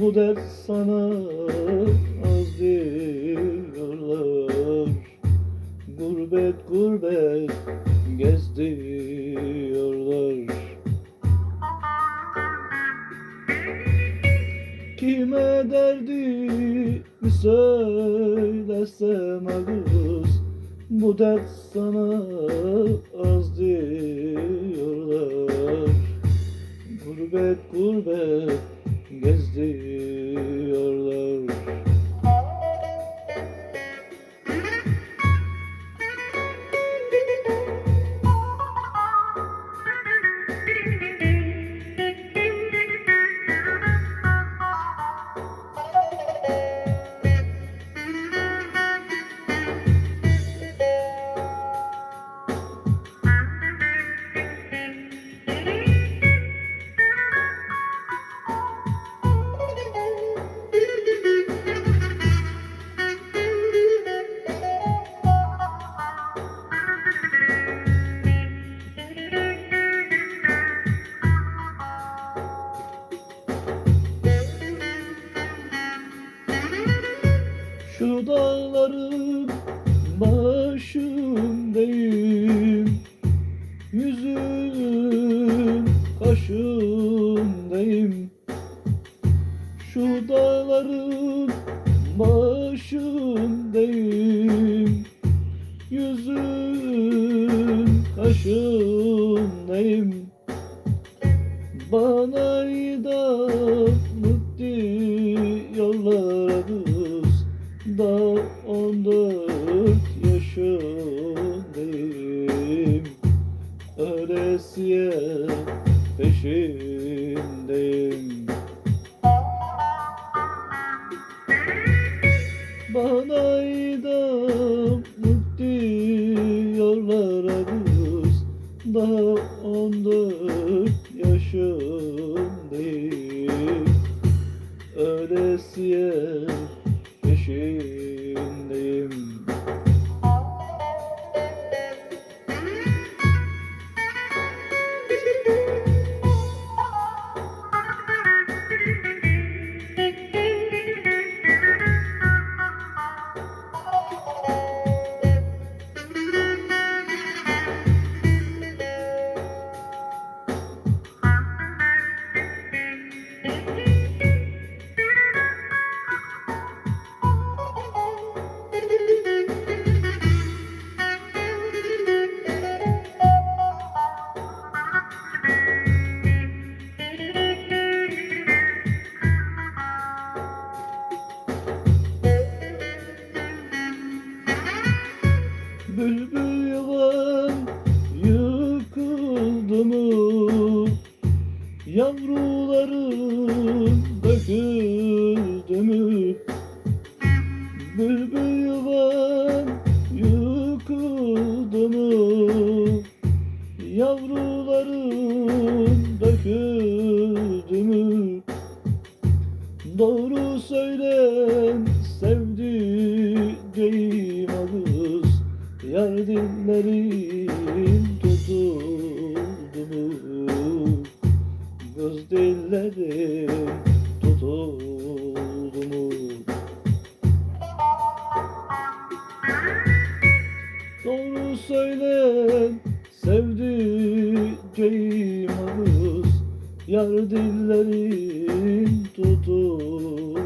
Bu dert sana az diyorlar. Gurbet gurbet gezdiyorlar Kime derdimi söylesem arız Bu dert sana Şu dağların başındayım. Yüzüm kaşındayım. Şu dağların başındayım. Yüzüm kaşındayım. Bana Bana idamlık diyorlarız Daha on Yıkıldı mı? Yavruların döküldü? Doğru söylen sevdiceğim ağız Yar dillerin tutuldu mu Göz dillerin Doğru söyle sevdiceğimiz Yar dillerin tutunuz